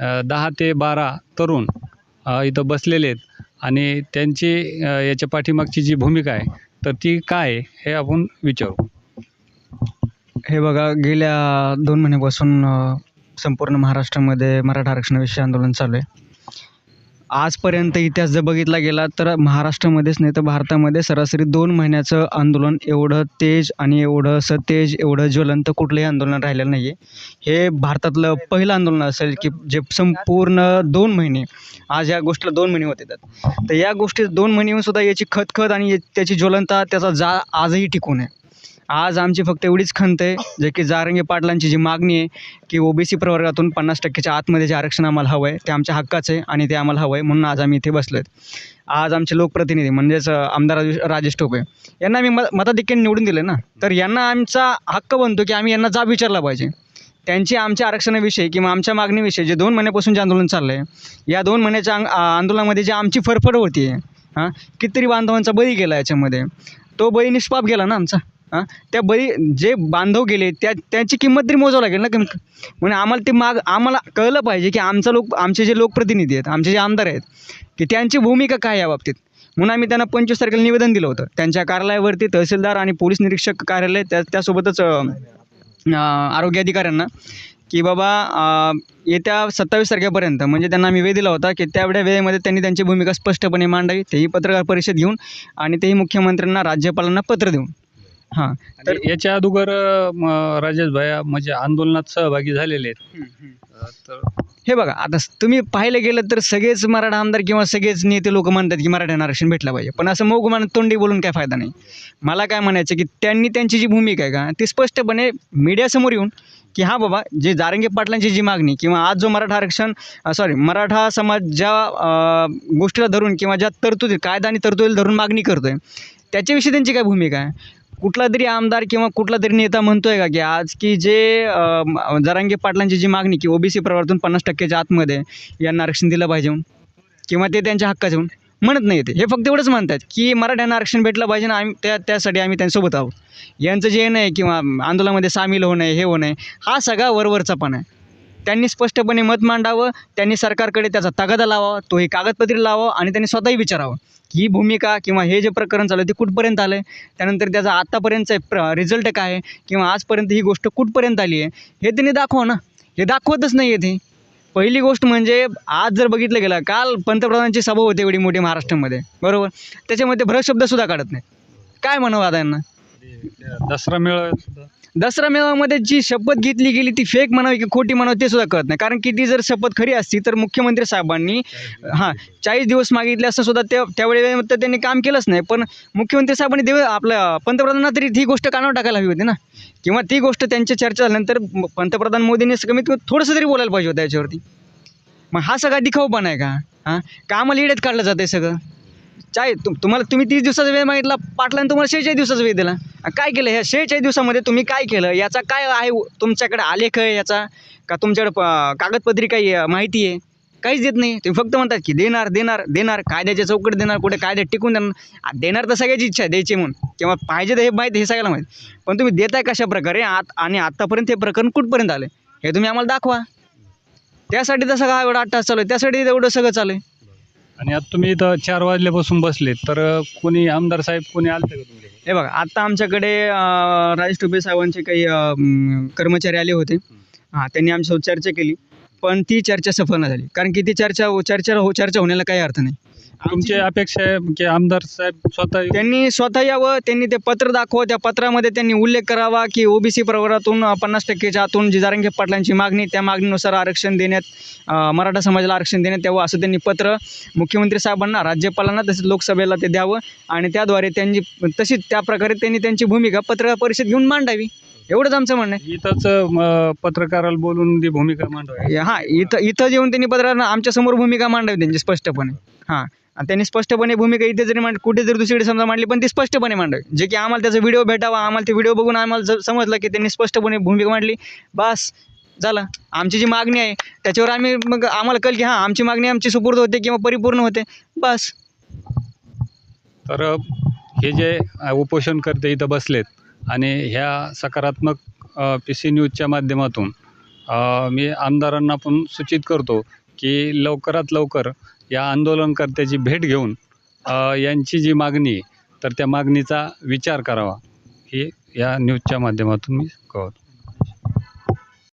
दहा ते बारा तरुण इथं बसलेले आहेत. आणि त्यांची याच्या पाठीमागची जी भूमिका आहे तर ती काय आहे हे आपण विचारू. हे बघा गेल्या दोन महिन्यापासून संपूर्ण महाराष्ट्रामध्ये मराठा आरक्षणाविषयी आंदोलन चालू आहे. आजपर्यंत इतिहास जर बघितला गेला तर महाराष्ट्रामध्येच नाही तर भारतामध्ये सरासरी दोन महिन्याचं आंदोलन एवढं तेज आणि एवढं सतेज एवढं ज्वलंत कुठलंही आंदोलन राहिलेलं नाही आहे हे भारतातलं पहिलं आंदोलन असेल की जे संपूर्ण दोन महिने आज या गोष्टीला दोन महिने होते येतात. तर या गोष्टी दोन महिने सुद्धा याची खतखत आणि त्याची ज्वलंता त्याचा जा आजही टिकून आहे. आज आमची फक्त एवढीच खंत आहे जे की जारंगे पाटलांची जी मागणी आहे की ओबीसी प्रवर्गातून पन्नास टक्क्याच्या आतमध्ये जे आरक्षण आम्हाला हवं आहे ते आमच्या हक्काचं आहे आणि ते आम्हाला हवं आहे म्हणून आज आम्ही इथे बसलो आहेत आज आमचे लोकप्रतिनिधी म्हणजेच आमदार राजेश टोपे यांना आम्ही म मताधिक्याने निवडून दिले ना? तर यांना आमचा हक्क बनतो की आम्ही यांना जाब विचारला पाहिजे. त्यांची आमच्या आरक्षणाविषयी किंवा आमच्या मागणीविषयी जे दोन महिन्यापासून जे आंदोलन चाललं आहे या दोन महिन्याच्या अंग- आंदोलनामध्ये जी आमची फरफड होती आहे हां कितीतरी बांधवांचा बळी गेला याच्यामध्ये. तो बळी निष्पाप गेला ना आमचा? हां? त्या बळी जे बांधव गेले त्या त्यांची किंमत तरी मोजावं लागेल ना कमी? म्हणून आम्हाला ते माग आम्हाला कळलं पाहिजे की आमचा लोक आमचे जे लोकप्रतिनिधी आहेत आमचे जे आमदार आहेत की त्यांची भूमिका काय या बाबतीत? म्हणून आम्ही त्यांना पंचवीस तारखेला निवेदन दिलं होतं. त्यांच्या कार्यालयावरती तहसीलदार आणि पोलीस निरीक्षक कार्यालय त्या त्यासोबतच आरोग्य अधिकाऱ्यांना की बाबा येत्या सत्तावीस तारखेपर्यंत म्हणजे त्यांना आम्ही वेळ दिला होता की तेवढ्या वेळेमध्ये त्यांनी त्यांची भूमिका स्पष्टपणे मांडावी. तेही पत्रकार परिषद घेऊन आणि तेही मुख्यमंत्र्यांना राज्यपालांना पत्र देऊन. हां तर याच्या अगोदर राजेश भैया म्हणजे आंदोलनात सहभागी झालेले आहेत. अ, तर हे बघा आता स- तुम्ही पाहिलं गेलं तर सगळेच मराठा आमदार किंवा सगळेच नेते लोक म्हणतात की मराठ्यांना आरक्षण भेटलं पाहिजे. पण असं मग मान तोंडी बोलून काय फायदा नाही. मला काय म्हणायचं की त्यांनी त्यांची जी भूमिका आहे का ती स्पष्टपणे मीडियासमोर येऊन की हां बाबा जे जारंगे पाटलांची जी मागणी किंवा आज जो मराठा आरक्षण सॉरी मराठा समाज ज्या अ, गोष्टीला धरून किंवा ज्या तरतुदी कायदा आणि तरतुदी धरून मागणी करतो आहे त्याच्याविषयी त्यांची काय भूमिका आहे? कुठला तरी आमदार किंवा कुठला तरी नेता म्हणतोय का की आज की जे जरांगे पाटलांची जी मागणी की ओबीसी प्रवर्तून पन्नास टक्क्याच्या आतमध्ये यांना आरक्षण दिलं पाहिजे किंवा ते त्यांच्या हक्काचे म्हणून म्हणत नाही ते. हे फक्त एवढंच म्हणतात की मराठ्यांना आरक्षण भेटलं पाहिजे ना आम्ही त्या त्यासाठी आम्ही त्यांच्यासोबत आहोत. यांचं जे नाही किंवा आंदोलनामध्ये सामील होणं हे होणं हा सगळा वरवरचा पण आहे. त्यांनी स्पष्टपणे मत मांडावं त्यांनी सरकारकडे त्याचा तगादा लावावा तो हे कागदपत्रे लावावं आणि त्यांनी स्वतःही विचारावं. ही भूमिका किंवा हे जे प्रकरण चालू आहे ते कुठपर्यंत आलं आहे त्यानंतर त्याचा आत्तापर्यंतचा प्र रिझल्ट काय आहे? किंवा आजपर्यंत ही गोष्ट कुठपर्यंत आली आहे? हे त्यांनी दाखवा ना. हे दाखवतच नाही आहे ते पहिली गोष्ट म्हणजे आज जर बघितलं गेलं काल पंतप्रधानांची सभा होते एवढी मोठी महाराष्ट्रामध्ये. बरोबर? त्याच्यामध्ये भ्रशब्दसुद्धा काढत नाही काय म्हणावं आता यांना दसरा मेळा दसरा मेळाव्यामध्ये जी शपथ घेतली गेली ती फेक म्हणावी की खोटी म्हणावी ते सुद्धा कळत नाही. कारण की ती जर शपथ खरी असती तर मुख्यमंत्री साहेबांनी हां चाळीस दिवस मागितले असं सुद्धा त्या त्यावेळी तर त्यांनी काम केलंच नाही. पण मुख्यमंत्री साहेबांनी देव आपल्या पंतप्रधानांना तरी ती गोष्ट कानावर टाकायला हवी होती ना. किंवा ती गोष्ट त्यांची चर्चा झाल्यानंतर पंतप्रधान मोदींनी कमीत कमी थोडंसं तरी बोलायला पाहिजे होतं याच्यावरती. मग हा सगळा दिखाऊपणा आहे का? हां? का आम्हाला इड्यात काढलं जातं सगळं. चाळीस तुम तुम्हाला तुम्ही तीस दिवसाचा वेळ मागितला पाटलाने तुम्हाला शेहेचाळीस दिवसाचा वेळ दिला. काय केलं? ह्या शेहेचाळीस दिवसामध्ये तुम्ही काय केलं? याचा काय आहे तुमच्याकडे आलेख आहे याचा? का तुमच्याकडे प- कागदपत्री काही माहिती आहे? काहीच देत नाही. तुम्ही फक्त म्हणतात की देणार देणार देणार कायद्याच्या चौकट देणार कुठे कायद्यात टिकून देणार. देणार तर सगळ्याची इच्छा आहे द्यायची म्हणून. किंवा पाहिजे तर हे माहिती हे सगळ्याला माहिती. पण तुम्ही देताय कशा प्रकारे? आत आणि आत्तापर्यंत हे प्रकरण कुठपर्यंत आलं हे तुम्ही आम्हाला दाखवा. त्यासाठी तसं सगळा एवढा अट्टास चालू आहे. त्यासाठी एवढं सगळं चालू आहे. आणि आता तुम्ही इथं चार वाजल्यापासून बसलेत तर कोणी आमदार साहेब कोणी आलते का तुमच्याकडे? हे बघा आत्ता आमच्याकडे अं, राजेश टोपे साहेबांचे काही अं, कर्मचारी आले होते. हां त्यांनी आमच्यासोबत चर्चा केली. पण ती चर्चा सफल नाही झाली. कारण की ती चर्चा चर्चा हो चर्चा होण्याला काही अर्थ नाही. तुमची अपेक्षा आहे की आमदार साहेब स्वतः त्यांनी स्वतः यावं त्यांनी ते पत्र दाखवं त्या पत्रामध्ये त्यांनी उल्लेख करावा की ओबीसी प्रवर्गातून अं, पन्नास टक्केच्या आतून जी जारंगे पाटलांची मागणी त्या मागणीनुसार आरक्षण देण्यात मराठा समाजाला आरक्षण देण्यात यावं असं त्यांनी पत्र मुख्यमंत्री साहेबांना राज्यपालांना तसेच लोकसभेला ते द्यावं. आणि त्याद्वारे त्यांची तशीच त्या प्रकारे त्यांनी त्यांची भूमिका पत्रकार परिषद घेऊन मांडावी. एवढंच आमचं म्हणणं आहे. इथंच पत्रकाराला बोलून ती भूमिका मांडवाय हां इथं इथं जेवून त्यांनी पत्रकारांना आमच्यासमोर भूमिका मांडावी त्यांची स्पष्टपणे. हां आणि त्यांनी स्पष्टपणे भूमिका इथे जरी मांड कुठे जरी दुसरीकडे समजा मांडली पण ती स्पष्टपणे मांडावी. जे की आम्हाला त्याचा व्हिडिओ भेटावा आम्हाला ते व्हिडिओ बघून आम्हाला ज- समजलं की त्यांनी स्पष्टपणे भूमिका मांडली बस झालं. आमची जी मागणी आहे त्याच्यावर आम्ही मग आम्हाला कळ की हां आमची मागणी आमची सुपूर्द होते किंवा परिपूर्ण होते बस. तर हे जे अ, उपोषणकर्ते इथं बसलेत आणि ह्या सकारात्मक पी सी न्यूजच्या माध्यमातून मी आमदारांना पण सूचित करतो की लवकरात लवकर या आंदोलनकर्त्याची भेट घेऊन यांची जी मागणी तर त्या मागणीचा विचार करावा. हे या न्यूजच्या माध्यमातून मी कळवतो.